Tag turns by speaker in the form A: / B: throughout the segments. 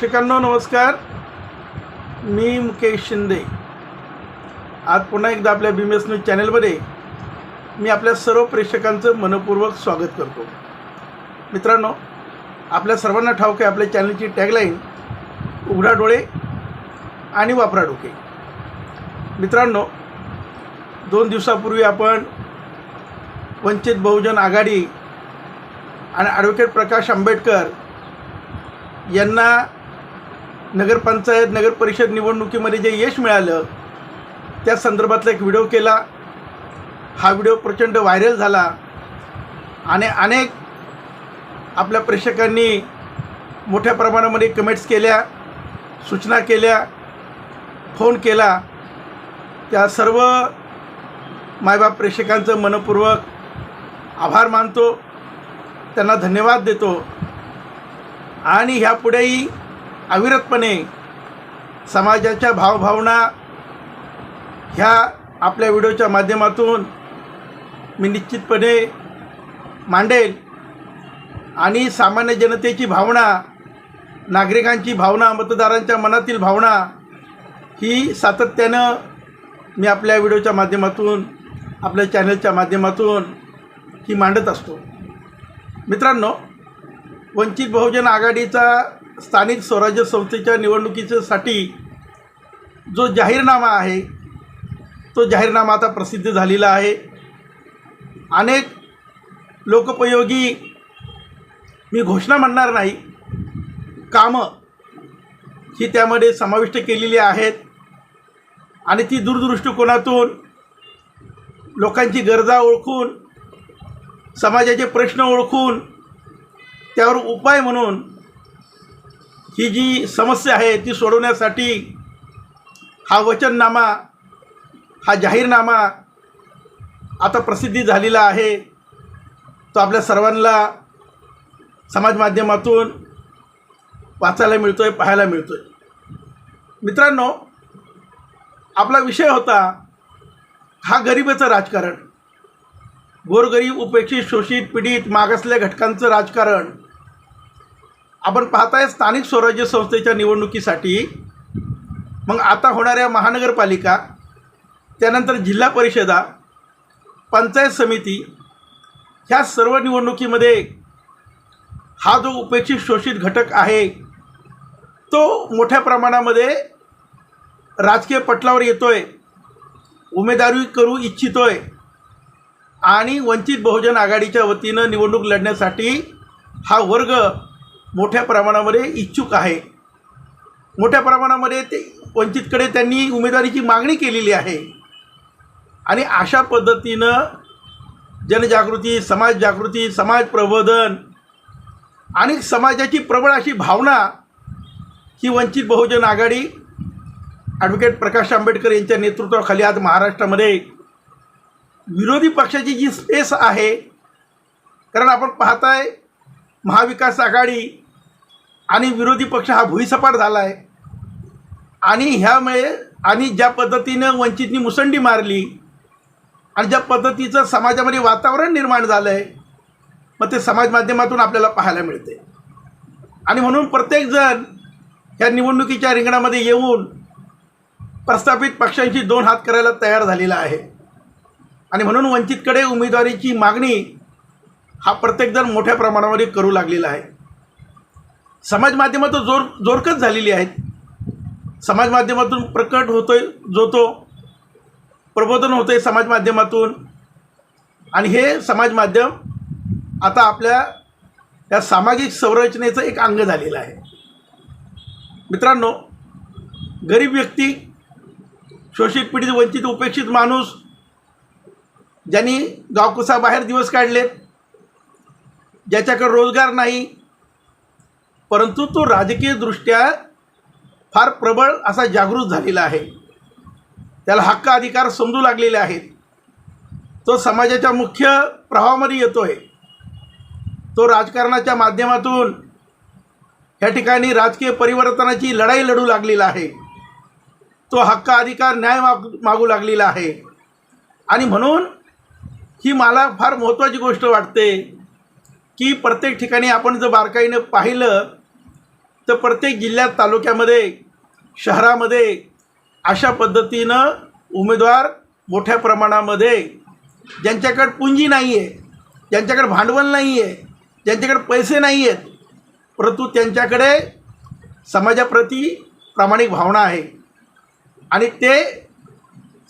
A: प्रेक्षकांनो नमस्कार. मी मुकेश शिंदे. आज पुन्हा एकदा आपल्या बी एस न्यूज चॅनलमध्ये मी आपल्या सर्व प्रेक्षकांचं मनपूर्वक स्वागत करतो. मित्रांनो आपल्या सर्वांना ठाऊक आहे आपल्या चॅनलची टॅगलाईन उघडा डोळे आणि वापरा डोके. मित्रांनो दोन दिवसापूर्वी आपण वंचित बहुजन आघाडी आणि ॲडव्होकेट प्रकाश आंबेडकर यांना नगरपंचायत नगरपरिषद निवडणुकीमध्ये जे यश मिळालं त्या संदर्भातला एक व्हिडिओ केला. हा व्हिडिओ प्रचंड व्हायरल झाला. आणि अनेक आपल्या प्रेक्षकांनी मोठ्या प्रमाणामध्ये कमेंट्स केल्या सूचना केल्या फोन केला. त्या सर्व मायबाप प्रेक्षकांचं मनपूर्वक आभार मानतो. त्यांना धन्यवाद देतो. आणि ह्यापुढेही अविरतपणे समाजाच्या भावभावना ह्या आपल्या व्हिडिओच्या माध्यमातून मी निश्चितपणे मांडेल. आणि सामान्य जनतेची भावना नागरिकांची भावना मतदारांच्या मनातील भावना ही सातत्यानं मी आपल्या व्हिडिओच्या माध्यमातून आपल्या चॅनलच्या माध्यमातून ही मांडत असतो. मित्रांनो वंचित बहुजन आघाडीचा स्थानिक स्वराज्य संस्थेच्या निवडणुकीच्यासाठी जो जाहीरनामा आहे तो जाहीरनामा आता प्रसिद्ध झालेला आहे. अनेक लोकोपयोगी मी घोषणा म्हणणार नाही कामं ही त्यामध्ये समाविष्ट केलेली आहेत. आणि ती दूरदृष्टिकोनातून लोकांची गरजा ओळखून समाजाचे प्रश्न ओळखून त्यावर उपाय म्हणून ही जी समस्या आहे ती सोडवण्यासाठी हा वचननामा हा जाहीरनामा आता प्रसिद्धी झालेला आहे. तो आपल्या सर्वांना समाज माध्यमातून वाचायला मिळतो आहे पाहायला मिळतो आहे मित्रांनो आपला विषय होता हा गरिबीचं राजकारण. गोरगरीब उपेक्षित शोषित पीडित मागासलेल्या घटकांचं राजकारण. आपण पाहताय स्थानिक स्वराज्य संस्थेच्या निवडणुकीसाठी. मग आता होणाऱ्या महानगरपालिका त्यानंतर जिल्हा परिषदा पंचायत समिती ह्या सर्व निवडणुकीमध्ये हा जो उपेक्षित शोषित घटक आहे तो मोठ्या प्रमाणामध्ये राजकीय पटलावर येतो आहे उमेदवारी करू इच्छितो आहे आणि वंचित बहुजन आघाडीच्या वतीनं निवडणूक लढण्यासाठी हा वर्ग मोठ्या प्रमाणामध्ये इच्छुक आहे. मोठ्या प्रमाणामध्ये ते वंचितकडे त्यांनी उमेदवारीची मागणी केलेली आहे. आणि अशा पद्धतीनं जनजागृती समाज जागृती समाज प्रबोधन आणि समाजाची प्रबळ अशी भावना ही वंचित बहुजन आघाडी ॲडव्होकेट प्रकाश आंबेडकर यांच्या नेतृत्वाखाली आज महाराष्ट्रामध्ये विरोधी पक्षाची जी स्पेस आहे कारण आपण पाहताय महाविकास आघाडी आणि विरोधी पक्ष हा भुईसपाट झाला आहे. आणि ह्यामुळे आणि ज्या पद्धतीनं वंचितनी मुसंडी मारली आणि ज्या पद्धतीचं समाजामध्ये वातावरण निर्माण झालं आहे मग ते समाज माध्यमातून आपल्याला पाहायला मिळते आणि म्हणून प्रत्येकजण ह्या निवडणुकीच्या रिंगणामध्ये येऊन प्रस्थापित पक्षांशी दोन हात करायला तयार झालेला आहे. आणि म्हणून वंचितकडे उमेदवारीची मागणी हा प्रत्येकजण मोठ्या प्रमाणामध्ये करू लागलेला आहे. समाज माध्यमातून जोर जोरकच झालेली आहेत. समाज माध्यमातून प्रकट होतोय जो तो प्रबोधन होतं आहे समाज माध्यमातून. आणि हे समाज माध्यम आता आपल्या या सामाजिक संरचनेचं एक अंग झालेलं आहे. मित्रांनो गरीब व्यक्ती शोषित पीडित वंचित उपेक्षित माणूस ज्यांनी गावकुसाबाहेर दिवस काढलेत ज्याच्याकडे रोजगार नाही परंतु तो राजकीयदृष्ट्या फार प्रबळ असा जागृत झालेला आहे. त्याला हक्क अधिकार समजू लागलेले आहेत. तो समाजाच्या मुख्य प्रभावामध्ये येतो आहे तो राजकारणाच्या माध्यमातून ह्या ठिकाणी राजकीय परिवर्तनाची लढाई लढू लागलेला आहे. तो हक्क अधिकार न्याय माग मागू लागलेला आहे. आणि म्हणून ही मला फार महत्त्वाची गोष्ट वाटते की प्रत्येक ठिकाणी आपण जर बारकाईनं पाहिलं तर प्रत्येक जिल्ह्यात तालुक्यामध्ये शहरामध्ये अशा पद्धतीनं उमेदवार मोठ्या प्रमाणामध्ये ज्यांच्याकडे पुंजी नाही आहे ज्यांच्याकडे भांडवल नाही आहे ज्यांच्याकडे पैसे नाही आहेत परंतु त्यांच्याकडे समाजाप्रती प्रामाणिक भावना आहे. आणि ते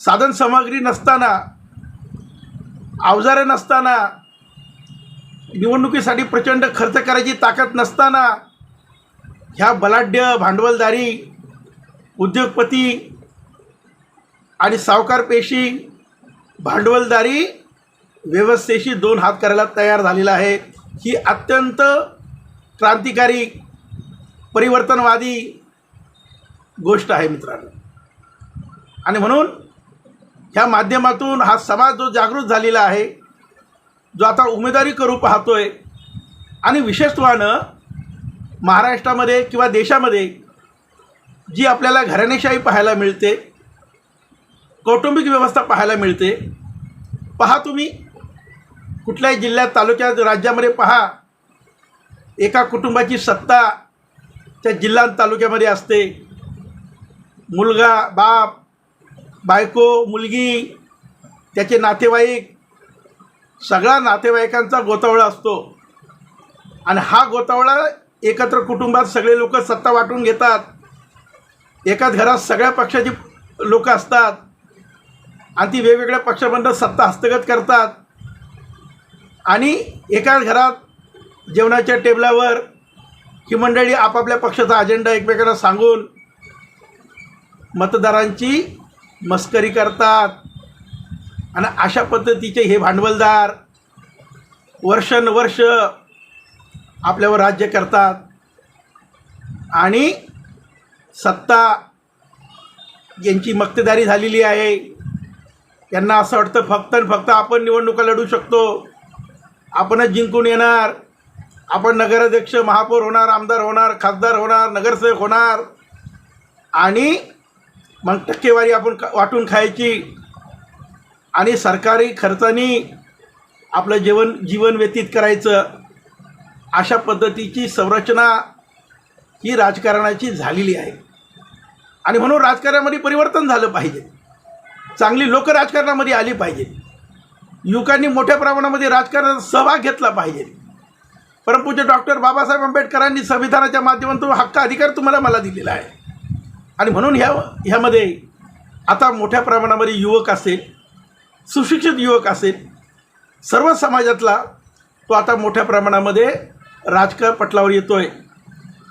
A: साधनसामग्री नसताना अवजारं नसताना निवडणुकीसाठी प्रचंड खर्च करायची ताकद नसताना ह्या बलाढ्य भांडवलदारी उद्योगपती आणि सावकार पेशी भांडवलदारी व्यवस्थेशी दोन हात करायला तयार झालेला आहे. ही अत्यंत क्रांतिकारी परिवर्तनवादी गोष्ट आहे मित्रांनो. आणि म्हणून ह्या माध्यमातून हा समाज जो जागृत झालेला आहे जो आता उमेदवारी करू पाहतोय आणि विशेषत्वानं महाराष्ट्रामध्ये किंवा देशामध्ये जी आपल्याला घराणेशाही पाहायला मिळते कौटुंबिक व्यवस्था पाहायला मिळते पहा तुम्ही कुठल्याही जिल्ह्यात तालुक्यात राज्यामध्ये पहा एका कुटुंबाची सत्ता त्या जिल्हा तालुक्यामध्ये असते. मुलगा बाप बायको मुलगी त्याचे नातेवाईक सगळा नातेवाईकांचा गोतावळा असतो. आणि हा गोतावळा एकत्र कुटुंबात सगळे लोक सत्ता वाटून घेतात. एकाच घरात सगळ्या पक्षाची लोक असतात. आणि ती वेगवेगळ्या पक्षामधनं सत्ता हस्तगत करतात. आणि एकाच घरात जेवणाच्या टेबलावर ही मंडळी आपापल्या पक्षाचा अजेंडा एकमेकांना सांगून मतदारांची मस्करी करतात. आणि अशा पद्धतीचे हे भांडवलदार वर्षानुवर्ष आपल्यावर राज्य करतात. आणि सत्ता यांची मक्तेदारी झालेली आहे. यांना असं वाटतं फक्त आणि फक्त आपण निवडणुका लढू शकतो. आपणच जिंकून येणार. आपण नगराध्यक्ष महापौर होणार आमदार होणार खासदार होणार नगरसेवक होणार. आणि मग टक्केवारी आपण वाटून खायची. आणि सरकारी खर्चानी आपलं जेवण जीवन व्यतीत करायचं. अशा पद्धतीची संरचना ही राजकारणाची झालेली आहे. आणि म्हणून राजकारणामध्ये परिवर्तन झालं पाहिजे. चांगली लोक राजकारणामध्ये आली पाहिजेत युवकांनी मोठ्या प्रमाणामध्ये राजकारणात सहभाग घेतला पाहिजे. परमपूज्य डॉक्टर बाबासाहेब आंबेडकरांनी संविधानाच्या माध्यमातून हक्क अधिकार तुम्हाला मला दिलेला आहे. आणि म्हणून ह्या ह्यामध्ये आता मोठ्या प्रमाणामध्ये युवक असेल सुशिक्षित युवक असेल सर्व समाजातला तो आता मोठ्या प्रमाणामध्ये राजकीय पटलावर येतो आहे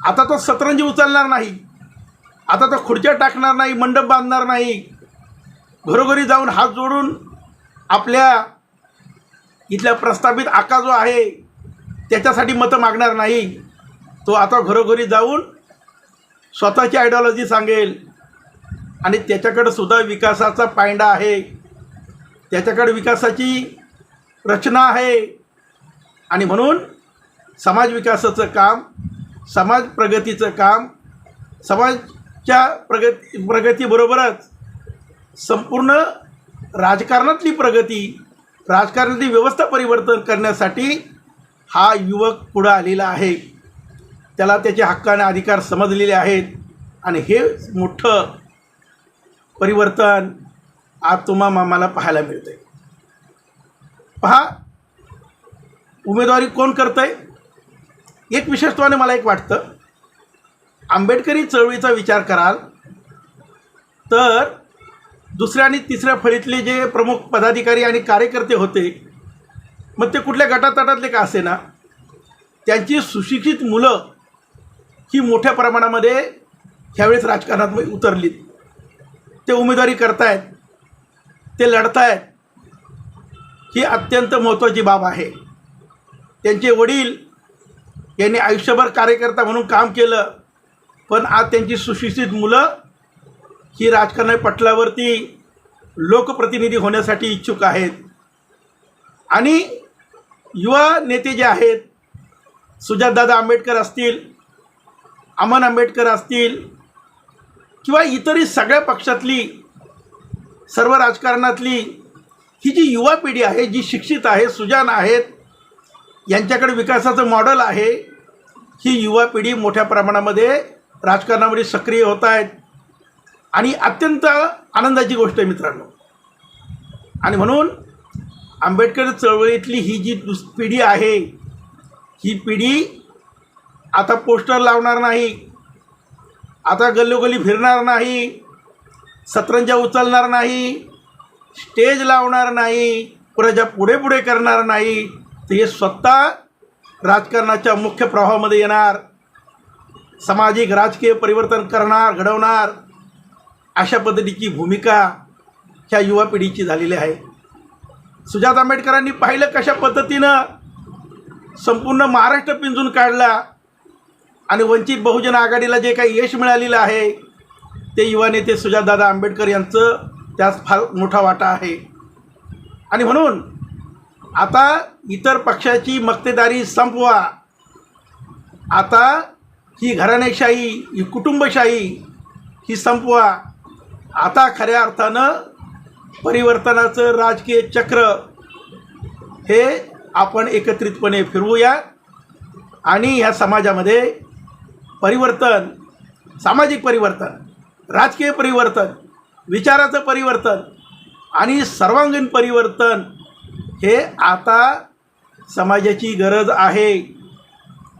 A: आता तो सतरंजी उचलणार नाही. आता तो खुर्च्या टाकणार नाही मंडप बांधणार नाही. घरोघरी जाऊन हात जोडून आपल्या इथल्या प्रस्थापित आका जो आहे त्याच्यासाठी मतं मागणार नाही. तो आता घरोघरी जाऊन स्वतःची आयडिओलॉजी सांगेल. आणि त्याच्याकडं सुद्धा विकासाचा पायंडा आहे. त्याच्याकडे विकासाची रचना आहे. आणि म्हणून समाज विकासाचं काम समाज प्रगतीचं काम समाजच्या प्रगती प्रगतीबरोबरच संपूर्ण राजकारणातली प्रगती राजकारणातली व्यवस्था परिवर्तन करण्यासाठी हा युवक पुढं आलेला आहे. त्याला त्याचे हक्काने अधिकार समजलेले आहेत. आणि हे मोठं परिवर्तन आज तुम्हा मामाला पाहायला मिळतं आहे पहा उमेदवारी कोण करतं आहे एक विशेषत्वाने मला एक वाटतं. आंबेडकरी चळवळीचा विचार कराल तर दुसऱ्या आणि तिसऱ्या फळीतले जे प्रमुख पदाधिकारी आणि कार्यकर्ते होते मग ते कुठल्या गटातटातले का असे ना त्यांची सुशिक्षित मुलं ही मोठ्या प्रमाणामध्ये ह्यावेळेस राजकारणात उतरलीत. ते उमेदवारी करतायत ते लढतायत ही अत्यंत महत्त्वाची बाब आहे. त्यांचे वडील यांनी आयुष्यभर कार्यकर्ता म्हणून काम केलं. पण आज त्यांची सुशिक्षित मुलं ही राजकारण पटलावरती लोकप्रतिनिधी होण्यासाठी इच्छुक आहेत. आणि युवा नेते जे आहेत सुजातदादा आंबेडकर असतील अमन आंबेडकर असतील किंवा इतरही सगळ्या पक्षातली सर्व राजकारणातली ही जी युवा पिढी आहे जी शिक्षित आहे सुजान आहेत यांच्याकडे विकासाचं मॉडेल आहे ही युवा पिढी मोठ्या प्रमाणामध्ये राजकारणामध्ये सक्रिय होत आहेत. आणि अत्यंत आनंदाची गोष्ट आहे मित्रांनो. आणि म्हणून आंबेडकर चळवळीतली ही जी दुस पिढी आहे ही पिढी आता पोस्टर लावणार नाही आता गल्लोगल्ली फिरणार नाही सतरंजा उचलणार नाही स्टेज लावणार नाही प्रजा पुढे पुढे करणार नाही तर हे स्वतः राजकारणाच्या मुख्य प्रवाहामध्ये येणार सामाजिक राजकीय परिवर्तन करणार घडवणार अशा पद्धतीची भूमिका ह्या युवा पिढीची झालेली आहे. सुजात आंबेडकरांनी पाहिलं कशा पद्धतीनं संपूर्ण महाराष्ट्र पिंजून काढला आणि वंचित बहुजन आघाडीला जे काही यश मिळालेलं आहे ते युवा नेते सुजातदादा आंबेडकर यांचं त्यास फार मोठा वाटा आहे. आणि म्हणून आता इतर पक्षाची मक्तेदारी संपवा. आता ही घराणेशाही ही कुटुंबशाही ही संपवा. आता खऱ्या अर्थानं परिवर्तनाचं राजकीय चक्र हे आपण एकत्रितपणे फिरवूया आणि ह्या समाजामध्ये परिवर्तन सामाजिक परिवर्तन राजकीय परिवर्तन विचाराचं परिवर्तन आणि सर्वांगीण परिवर्तन हे आता समाजाची गरज आहे.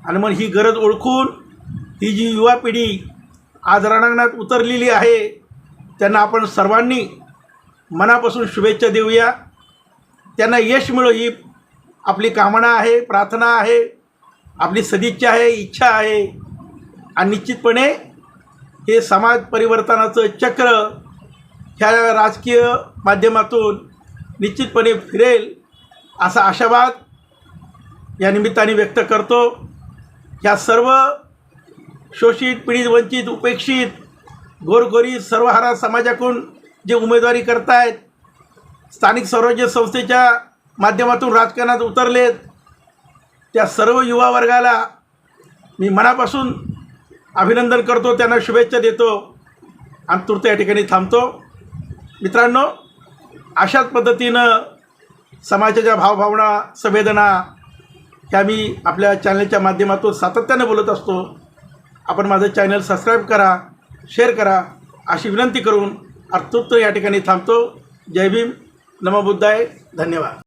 A: आणि मग ही गरज ओळखून ही जी युवा पिढी आज रणांगणात उतरलेली आहे त्यांना आपण सर्वांनी मनापासून शुभेच्छा देऊया. त्यांना यश मिळो ही आपली कामना आहे प्रार्थना आहे आपली सदिच्छा आहे इच्छा आहे. आणि निश्चितपणे हे समाज परिवर्तनाचं चक्र ह्या राजकीय माध्यमातून निश्चितपणे फिरेल. असा आशावाद या निमित्ताने व्यक्त करतो. ह्या सर्व शोषित पीडित वंचित उपेक्षित गोरगोरी सर्वहारा समाजाकडून जे उमेदवारी करतायत स्थानिक स्वराज्य संस्थेच्या माध्यमातून राजकारणात उतरलेत त्या सर्व युवा वर्गाला मी मनापासून अभिनंदन करतो त्यांना शुभेच्छा देतो. आणि तूर्त या ठिकाणी थांबतो. मित्रांनो अशाच पद्धतीनं समाजाच्या भावभावना संवेदना ह्या मी आपल्या चॅनलच्या माध्यमातून सातत्याने बोलत असतो. आपण माझं चॅनल सबस्क्राईब करा शेअर करा अशी विनंती करून अर्थूत या ठिकाणी थांबतो. जय भीम. नमो बुद्धाय. धन्यवाद.